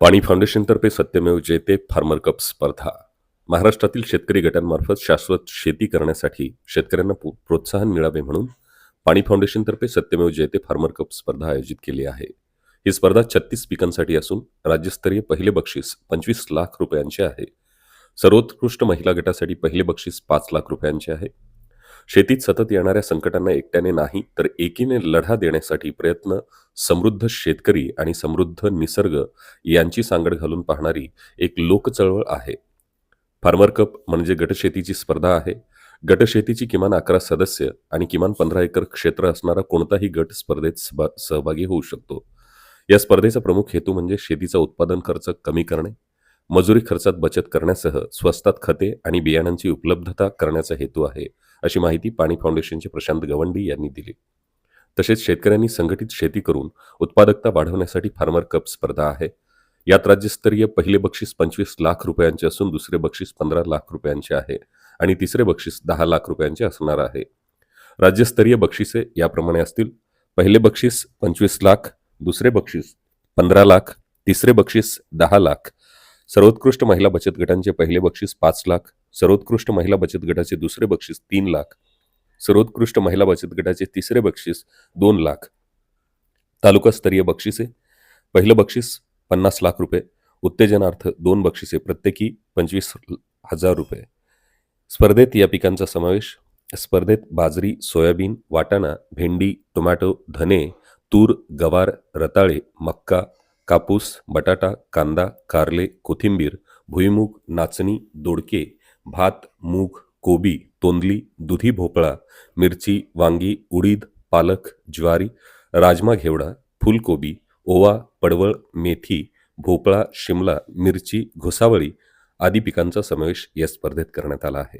पाणी फाउंडेशनतर्फे सत्यमेव जयते farmer cup स्पर्धा. महाराष्ट्रातील शेतकरी गटांमार्फत शाश्वत शेती करण्यासाठी शेतकऱ्यांना प्रोत्साहन मिळावे म्हणून पाणी फाउंडेशनतर्फे सत्यमेव जयते फार्मर कप स्पर्धा आयोजित केली आहे. ही स्पर्धा छत्तीस पिकांसाठी असून राज्यस्तरीय पहिले बक्षीस पंचवीस लाख रुपयांचे आहे. सर्वोत्कृष्ट महिला गटासाठी पहिले बक्षीस पाच लाख रुपयांचे आहे. शेतीत सतत येणाऱ्या संकटांना एकट्याने नाही तर एकीने लढा देण्यासाठी प्रयत्न समृद्ध शेतकरी आणि समृद्ध निसर्ग यांची सांगड घालून पाहणारी एक लोकचळवळ आहे. फार्मर कप म्हणजे गटशेतीची स्पर्धा आहे. गटशेतीची किमान अकरा सदस्य आणि किमान पंधरा एकर क्षेत्र असणारा कोणताही गट स्पर्धेत सहभागी होऊ शकतो. या स्पर्धेचा प्रमुख हेतू म्हणजे शेतीचा उत्पादन खर्च कमी करणे मजुरी खर्चात बचत करण्यासह स्वस्तात खते आणि बियाणांची उपलब्धता करण्याचा हेतू आहे. अशी माहिती पाणी फाउंडेशनचे प्रशांत गवंडी यांनी दिली. तसेच शेतकऱ्यांनी संघटित शेती करून उत्पादकता वाढवण्यासाठी फार्मर कप स्पर्धा आहे. यात राज्यस्तरीय पहिले बक्षीस पंचवीस लाख रुपयांचे असून दुसरे बक्षीस पंधरा लाख रुपयांचे आहे आणि तिसरे बक्षीस दहा लाख रुपयांचे असणार आहे. राज्यस्तरीय बक्षिसे याप्रमाणे असतील. पहिले बक्षीस पंचवीस लाख दुसरे बक्षीस पंधरा लाख तिसरे बक्षीस दहा लाख. सर्वोत्कृष्ट महिला बचत गटांचे पहिले बक्षीस पाच लाख सर्वोत्कृष्ट महिला बचत गटाचे दुसरे बक्षीस तीन लाख. सर्वोत्कृष्ट महिला बचत गटाचे तिसरे बक्षीस दोन लाख. तालुकास्तरीय बक्षिसे. पहिलं बक्षीस पन्नास लाख रुपये. उत्तेजनार्थ दोन बक्षिसे प्रत्येकी पंचवीस हजार रुपये. स्पर्धेत या पिकांचा समावेश. स्पर्धेत बाजरी सोयाबीन वाटाणा भेंडी टोमॅटो धने तूर गवार रताळे मक्का कापूस बटाटा कांदा कारले कोथिंबीर भुईमूग नाचणी दोडके भात मूग कोबी तोंदली दुधी भोपळा मिरची वांगी उडीद पालक ज्वारी राजमा घेवडा फुलकोबी ओवा पडवळ मेथी भोपळा शिमला मिरची घोसावळी आदी पिकांचा समावेश या स्पर्धेत करण्यात आला आहे.